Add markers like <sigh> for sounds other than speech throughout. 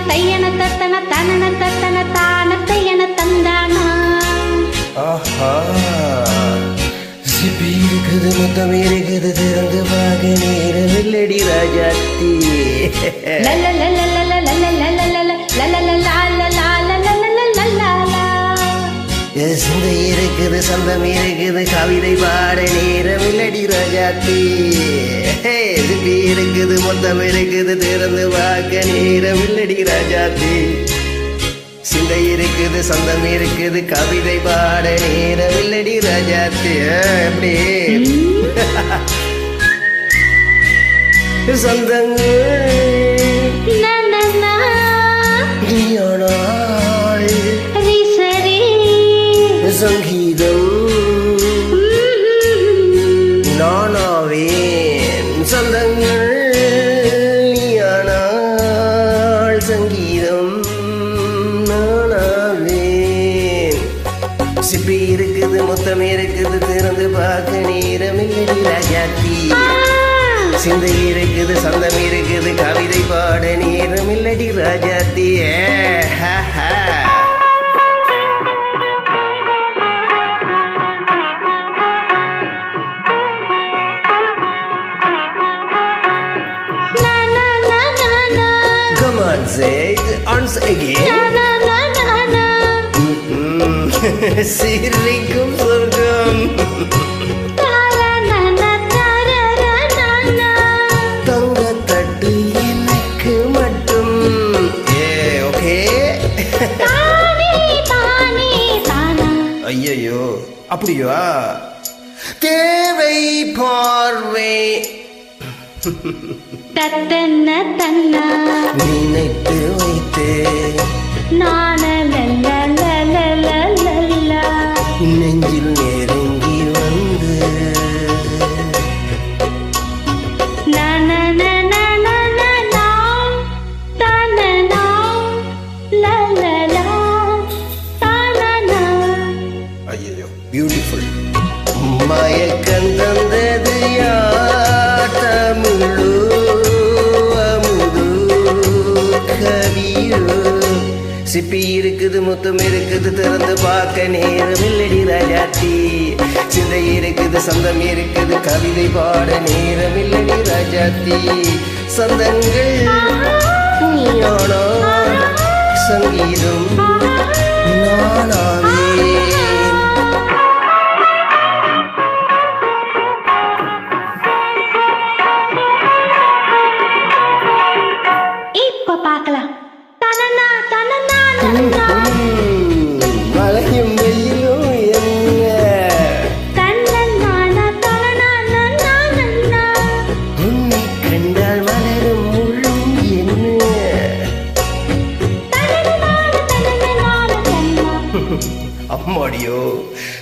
தத்தன தனன தத்தன தானத்தை என தந்தானா? ஆஹா. சிப்பி இருக்குது மொத்தம் இருக்குது திறந்து பார்க்க நேரமில்லடி ராஜாத்தி. சிந்தை இருக்குது சந்தம் இருக்குது கவிதை பாட நேரமில்லடி ராஜாத்தி. சிப்பி இருக்குது மொத்தம் இருக்குது திறந்து பார்க்க நேரமில்லடி ராஜாத்தி. சிந்தை இருக்குது சந்தம் இருக்குது கவிதை பாட நேரமில்லடி ராஜாத்தி. ஆ, எப்படி? சந்தங்கள் சங்கீதம் நானாவேன் சந்தங்கள் நீயானால் சங்கீதம். நானாவேன். சிப்பி இருக்குது மொத்தம் இருக்குது திறந்து பார்க்க நேரம் ராஜாத்தி. சிந்தை இருக்குது சந்தம் இருக்குது கவிதை பாட நேரமில்லடி ராஜாத்தி. ஏ, ஹா, ஹா. Come on, say it once again. Mm, சிரிக்கும் சொர்க்கம் தங்க தட்டு எனக்கு மட்டும் ஏ ஓகே ஐயையோ அப்படியா? தேவை பார்வை. <laughs> தத்தன்ன தன்னா. நினைத்து வைத்து. நானலலலலலலலா. நெஞ்சில் நெருங்கி வந்து. ஐயோ பியூட்டிஃபுல் மயக்கம் தந்தது யார்? சிப்பி இருக்குது முத்தம் இருக்குது திறந்து பார்க்க நேரம் இல்லடி ராஜாத்தி. சிந்தை இருக்குது சந்தம் இருக்குது கவிதை பாட நேரம் இல்லடி ராஜாத்தி. சந்தங்கள் நீயானா? சங்கீதம் நானாவே இப்ப பார்க்கலாம். மழையும் வெயிலும் என்ன. உன்னை கண்டால் முள்ளும் என்ன. அம்மாடியோ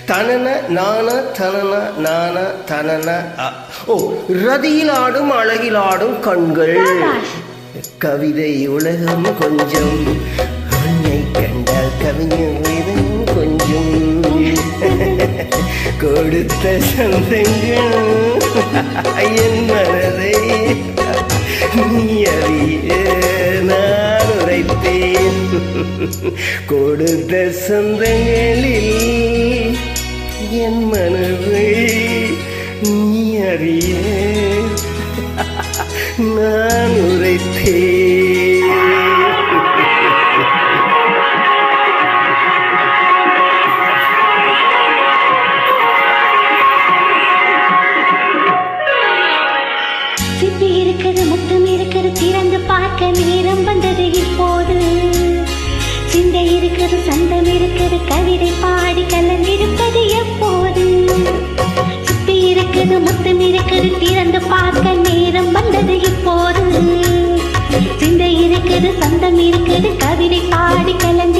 தனன நான தனன நான தனன அ. ஓ ரதியில் ஆடும் அழகில் ஆடும் கண்கள். கவிதை உலகம் கொஞ்சம். உன்னை கண்டால் கவிஞர் வேதம் கொஞ்சம். கொடுத்த சந்தங்கள் என் மனதை நீ அறிய நான் உரைத்தேன். கொடுத்த சந்தங்களில் என் மனதை நீ அறிய நான் சிப்பி இருக்குது முத்தம் இருக்குது திறந்து பார்க்க நேரம் வந்தது இப்போது. சிந்தை இருக்குது சந்தம் இருக்குது கவிதை பாடி கலந்திருப்பது எப்போது. சிப்பி இருக்குது முத்தம் இருக்குது திறந்து பார்க்க நேரம் வந்தது இப்போது. இருக்குது சந்தம் இருக்குது கவிதை பாடி கலந்து